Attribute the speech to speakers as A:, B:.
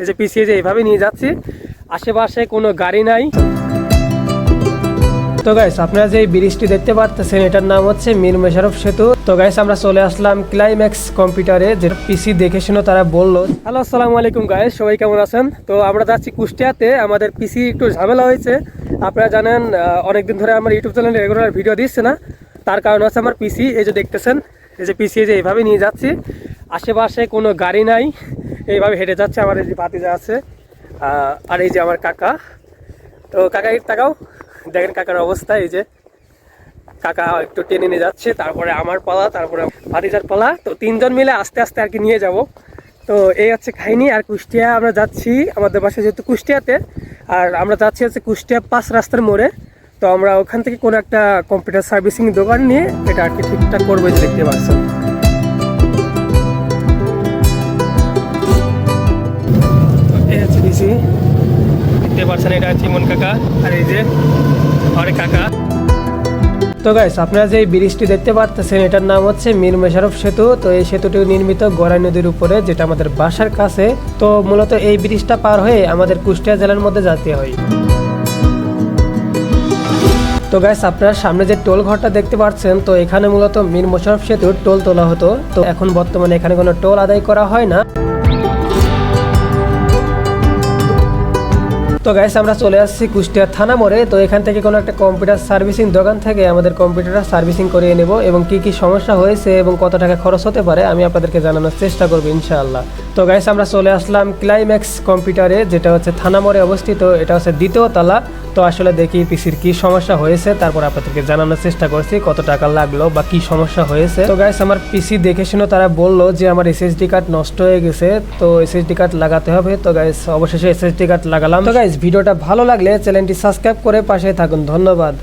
A: এই যে পিছিয়ে যে এইভাবে নিয়ে যাচ্ছি, আশেপাশে কোনো গাড়ি নাই। তো গাইস আপনারা যে ব্রিজটি দেখতে পাচ্ছেন এটার নাম হচ্ছে মীর মেশারফ সেতু। তো গাইস আমরা চলে আসলাম ক্লাইম্যাক্স কম্পিউটারে যে পিসি দেখে শুনে তারা বলল। হ্যালো আসসালামু আলাইকুম গাইস সবাই কেমন আছেন? তো আমরা যাচ্ছি কুষ্টিয়াতে, আমাদের পিসি একটু ঝামেলা হয়েছে। আপনারা জানেন অনেকদিন ধরে আমার ইউটিউব চ্যানেলে রেগুলার ভিডিও দিচ্ছে না। তার কারণ হচ্ছে আমার পিসি এই যে দেখতেছেন, এই যে পিসি যে এইভাবে নিয়ে যাচ্ছি, আশেপাশে কোনো গাড়ি নাই। এইভাবে হেঁটে যাচ্ছে, আমার এই যে ভাতিজা আছে আর এই যে আমার কাকা। তো কাকা তাকাও। দেখেন কাকার অবস্থা, এই যে কাকা একটু টেনে নিয়ে যাচ্ছে, তারপরে আমার পালা, তারপরে ভাতিজার পালা। তো তিনজন মিলে আস্তে আস্তে আর কি নিয়ে যাব। তো এই হচ্ছে কাহিনী, আর কুষ্টিয়া আমরা যাচ্ছি, আমাদের বাসা যেহেতু কুষ্টিয়াতে, আর আমরা যাচ্ছি হচ্ছে কুষ্টিয়া পাঁচ রাস্তার মোড়ে। তো আমরা ওখান থেকে কোনো একটা কম্পিউটার সার্ভিসিং দোকান নিয়ে এটা আর কি ঠিকঠাক করব দেখতে পাচ্ছেন। দেখতে পাচ্ছেন এটা হচ্ছে ইমন কাকা। আর এই যে? আরে কাকা। তো গাইস আপনারা যে ব্রিজটি দেখতে পাচ্ছেন এটার নাম হচ্ছে মীর মেশারফ সেতু। তো এই সেতুটি নির্মিত গড়াই নদীর উপরে যেটা আমাদের বাসার কাছে। তো মূলত এই ব্রিজটা পার হয়ে আমাদের কুষ্টিয়া জেলার মধ্যে যেতে হয়। তো গাইস আপনারা সামনে যে টোল ঘরটা দেখতে পাচ্ছেন তো এখানে মূলত মীর মোশারফ সেতুর টোল তোলা হতো। তো এখন বর্তমানে এখানে কোনো টোল আদায় করা হয় না। তো গাইস আমরা চলে আসছি কুষ্টিয়ার থানা মোড়ে। তো এখান থেকে কোনো একটা কম্পিউটার সার্ভিসিং দোকান থেকে আমাদের কম্পিউটারটা সার্ভিসিং করিয়ে নেব এবং কি কি সমস্যা হয়েছে এবং কত টাকা খরচ হতে পারে, আমি আপনাদেরকে জানানোর চেষ্টা করব ইনশাআল্লাহ। তো গাইস আমরা চলে আসলাম ক্লাইম্যাক্স কম্পিউটারে যেটা হচ্ছে থানা মোড়ে অবস্থিত। এটা হচ্ছে দ্বিতীয় তলা। তো আসলে দেখি পিসির কি সমস্যা হয়েছে। তারপর আপনাদেরকে জানানোর চেষ্টা করছি, কত টাকা লাগল বা কি সমস্যা হয়েছে। তো গাইস আমার পিসি দেখে শুনে তারা বলল যে, আমার এসএসডি কার্ড নষ্ট হয়ে গেছে। তো এসএসডি কার্ড লাগাতে হবে। তো গাইস অবশেষে এসএসডি কার্ড লাগালাম। তো গাইস ভিডিওটা ভালো লাগলে চ্যানেলটি সাবস্ক্রাইব করে পাশে থাকুন। ধন্যবাদ।